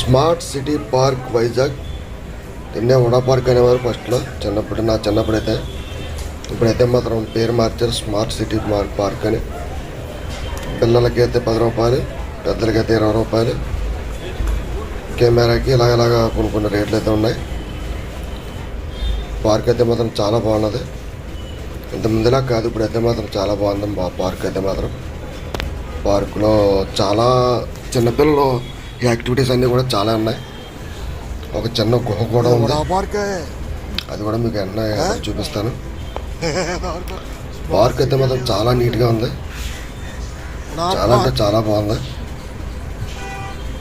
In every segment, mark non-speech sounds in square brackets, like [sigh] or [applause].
Smart city park Vizag. నిన్నే vada park అనేవారు ఫస్ట్లో చిన్నప్పుడు నా చిన్నప్పుడైతే. ఇప్పుడైతే మాత్రం పేరు మార్చారు స్మార్ట్ సిటీ పార్క్ పార్క్ అని. పిల్లలకి అయితే పది రూపాయలు పెద్దలకి అయితే ఇరవై రూపాయలు. కెమెరాకి ఇలాగ ఇలాగ కొన్ని కొన్ని రేట్లు అయితే ఉన్నాయి. పార్క్ అయితే మాత్రం చాలా బాగున్నది. ఇంత ముందులా కాదు ఇప్పుడు అయితే మాత్రం చాలా బాగుంది మా పార్క్ అయితే మాత్రం. పార్కులో చాలా చిన్నపిల్లలు యాక్టివిటీస్ అన్నీ కూడా చాలా ఉన్నాయి. ఒక చిన్న గుహ కూడా ఉంది. పార్క్. అది కూడా మీకు ఎన్నో చూపిస్తాను. [laughs] పార్క్. అయితే మాత్రం చాలా నీట్గా ఉంది. చాలా అంటే చాలా బాగుంది.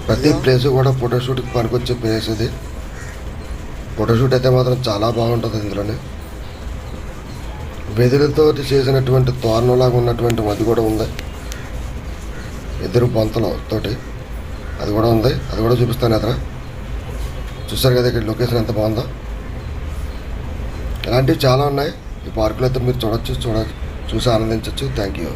ప్రతి ప్లేస్ కూడా ఫోటోషూట్కి పనికొచ్చే ప్లేస్ ఇది. ఫోటోషూట్ అయితే మాత్రం చాలా బాగుంటుంది ఇందులోనే. వెదులతో చేసినటువంటి తోరణంలాగా ఉన్నటువంటి అది కూడా ఉంది. ఎదురు బొంతలు తోటి. అది కూడా ఉంది. అది కూడా చూపిస్తాను అతను చూసారు కదా ఇక్కడ లొకేషన్ ఎంత బాగుందో. ఇలాంటివి చాలా ఉన్నాయి. ఈ పార్కులో అయితే మీరు చూడొచ్చు చూడ చూసి ఆనందించవచ్చు థ్యాంక్ యూ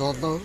చూద్దాం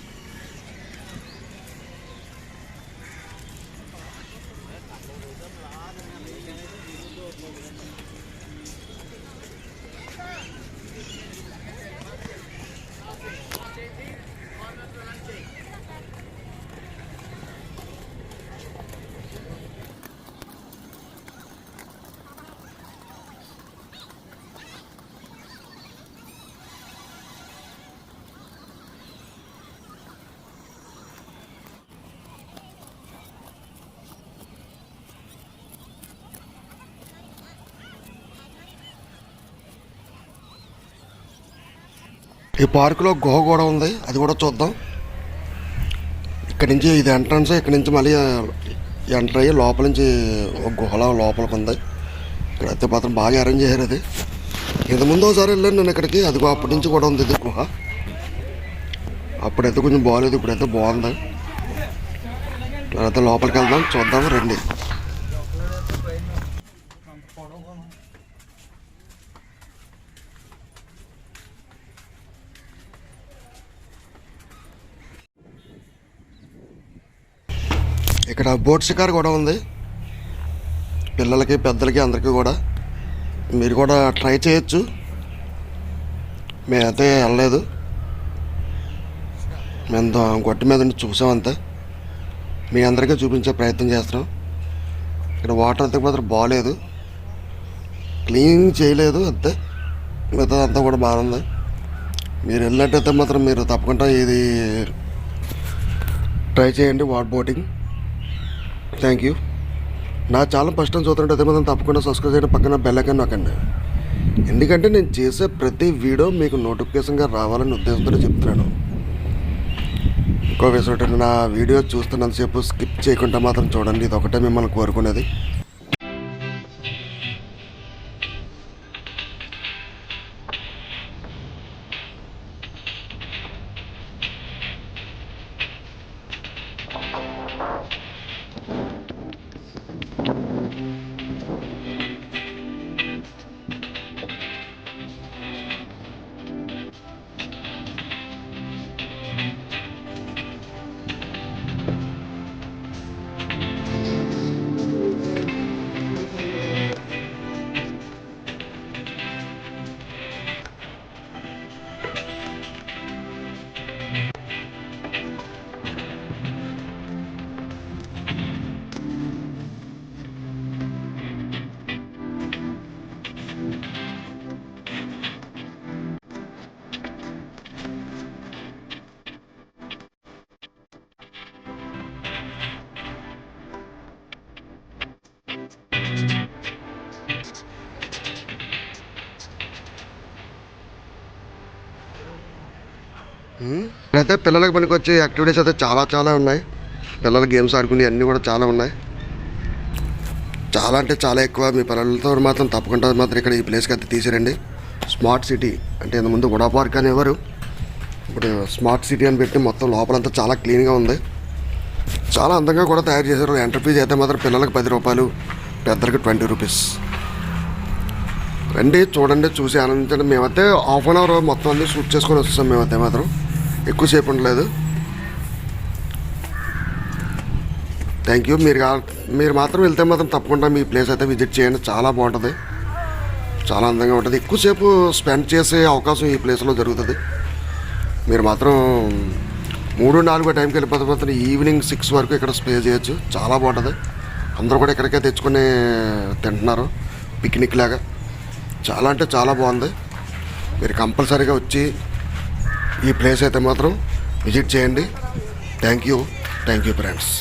ఈ పార్కులో గుహ కూడా ఉంది. అది కూడా చూద్దాం. ఇక్కడ నుంచి ఇది ఎంట్రన్స్ ఇక్కడ నుంచి మళ్ళీ ఎంటర్ అయ్యి లోపల నుంచి ఒక గుహలో లోపలికి ఉంది. ఇక్కడైతే మాత్రం బాగా అరేంజ్ చేశారు అది. ఇంత ముందు ఒకసారి వెళ్ళాను నేను ఇక్కడికి. అది అప్పటి నుంచి కూడా ఉంది ఇది గుహ. అప్పుడైతే కొంచెం బాగాలేదు ఇప్పుడైతే బాగుంది. అయితే లోపలికి వెళ్దాం. చూద్దాం రండి. ఇక్కడ బోట్ షికార్ కూడా ఉంది. పిల్లలకి పెద్దలకి అందరికీ కూడా. మీరు కూడా ట్రై చేయొచ్చు. మేమైతే వెళ్ళలేదు. మేము దా- గొట్ట మీద నుండి చూసాం అంతే. మీ అందరికీ చూపించే ప్రయత్నం చేస్తున్నాం. ఇక్కడ వాటర్ అంతా మాత్రం బాగాలేదు క్లీన్ చేయలేదు అంతే. మిగతా అంతా కూడా బాగుంది మీరు వెళ్ళినట్టయితే మాత్రం మీరు తప్పకుండా ఇది ట్రై చేయండి వాటర్ బోటింగ్. థ్యాంక్ యూ నా చాలా ఫస్ట్ టైం చూస్తుంటే అదే మాత్రం తప్పకుండా సబ్స్క్రైబ్ చేయడం పక్కన బెల్ ఐకాన్ నొక్కండి. ఎందుకంటే నేను చేసే ప్రతి వీడియో మీకు నోటిఫికేషన్గా రావాలని ఉద్దేశంతో చెప్తున్నాను. ఇంకో విషయం నా వీడియో చూస్తున్నంతసేపు స్కిప్ చేయకుండా మాత్రం చూడండి. ఇది ఒకటే మిమ్మల్ని కోరుకునేది. అయితే పిల్లలకు పనికి వచ్చే యాక్టివిటీస్ అయితే చాలా చాలా ఉన్నాయి. పిల్లలు గేమ్స్ ఆడుకునే అన్నీ కూడా చాలా ఉన్నాయి. చాలా అంటే చాలా ఎక్కువ. మీ పిల్లలతో మాత్రం తప్పకుండా మాత్రం ఇక్కడ ఈ ప్లేస్కి అయితే తీసిరండి. స్మార్ట్ సిటీ అంటే ఇంతకుముందు ముందు గుడా పార్క్ అనేవారు. ఇప్పుడు స్మార్ట్ సిటీ అని పెట్టి మొత్తం లోపలంతా చాలా క్లీన్గా ఉంది. చాలా అందంగా కూడా తయారు చేశారు. ఎంటర్ ఫీజ్ అయితే మాత్రం పిల్లలకు పది రూపాయలు పెద్దలకు ట్వంటీ రూపీస్. రండి చూడండి చూసి ఆనందించండి. మేమైతే హాఫ్ అన్ అవర్ మొత్తం అన్ని షూట్ చేసుకొని వస్తాం మేమైతే మాత్రం. ఎక్కువసేపు ఉండలేదు. థ్యాంక్ యూ మీరు మీరు మాత్రం వెళ్తే మాత్రం తప్పకుండా మీ ప్లేస్ అయితే విజిట్ చేయండి. చాలా బాగుంటుంది. చాలా అందంగా ఉంటుంది. ఎక్కువసేపు స్పెండ్ చేసే అవకాశం ఈ ప్లేస్లో జరుగుతుంది. మీరు మాత్రం మూడు నాలుగో టైంకి వెళ్ళిపోతే మాత్రం ఈవినింగ్ సిక్స్ వరకు ఇక్కడ స్టే చేయొచ్చు. చాలా బాగుంటుంది. అందరూ కూడా ఇక్కడికే తెచ్చుకొని తింటున్నారు. పిక్నిక్ లాగా. చాలా అంటే చాలా బాగుంది. మీరు కంపల్సరీగా వచ్చి ఈ ప్లేస్ అయితే మాత్రం విజిట్ చేయండి. Thank you thank you friends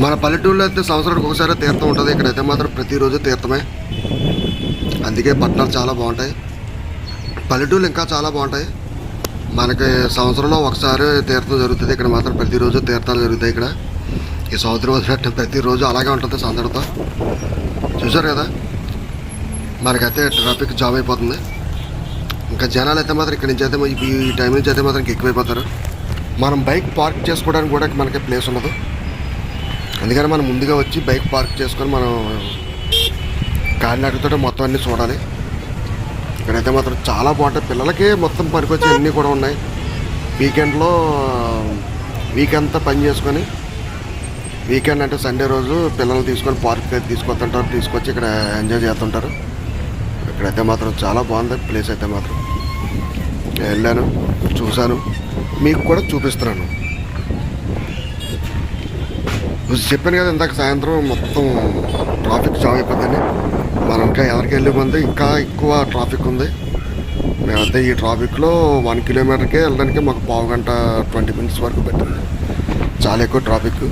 మన పల్లెటూరులో అయితే సంవత్సరానికి ఒకసారి తీర్థం ఉంటుంది. ఇక్కడైతే మాత్రం ప్రతిరోజు తీర్థమే. అందుకే పట్టణాలు చాలా బాగుంటాయి. పల్లెటూళ్ళు ఇంకా చాలా బాగుంటాయి. మనకి సంవత్సరంలో ఒకసారి తీర్థం జరుగుతుంది. ఇక్కడ మాత్రం ప్రతిరోజు తీర్థాలు జరుగుతాయి ఇక్కడ. ఈ సంవత్సరం వదిలినట్టు ప్రతిరోజు అలాగే ఉంటుంది సందడితో. చూసారు కదా? మనకైతే ట్రాఫిక్ జామ్ అయిపోతుంది. ఇంకా జనాలు అయితే మాత్రం ఇక్కడ నుంచి అయితే ఈ టైం నుంచి అయితే మాత్రం ఎక్కువైపోతారు. మనం బైక్ పార్క్ చేసుకోవడానికి కూడా మనకి ప్లేస్ ఉండదు. అందుకని మనం ముందుగా వచ్చి బైక్ పార్క్ చేసుకొని మనం కాలినడకతో మొత్తం అన్నీ చూడాలి. ఇక్కడైతే మాత్రం చాలా బాగుంటాయి. పిల్లలకి మొత్తం పనికొచ్చి అన్నీ కూడా ఉన్నాయి. వీకెండ్లో వీకెండ్ అంతా పని చేసుకొని వీకెండ్ అంటే సండే రోజు పిల్లల్ని తీసుకొని పార్క్ అయితే తీసుకొస్తుంటారు. తీసుకొచ్చి ఇక్కడ ఎంజాయ్ చేస్తుంటారు. ఇక్కడైతే మాత్రం చాలా బాగుంది. ప్లేస్ అయితే మాత్రం. వెళ్ళాను చూశాను. మీకు కూడా చూపిస్తున్నాను. చెప్పాను కదా ఇందాక సాయంత్రం మొత్తం ట్రాఫిక్ జామ్ అయిపోతుంది మనం ఇంకా ఎవరికి వెళ్ళే ముందు ఇంకా ఎక్కువ ట్రాఫిక్ ఉంది. మేమైతే ఈ ట్రాఫిక్లో వన్ కిలోమీటర్కే వెళ్ళడానికి మాకు పావు గంట ట్వంటీ మినిట్స్ వరకు పెట్టింది. చాలా ఎక్కువ ట్రాఫిక్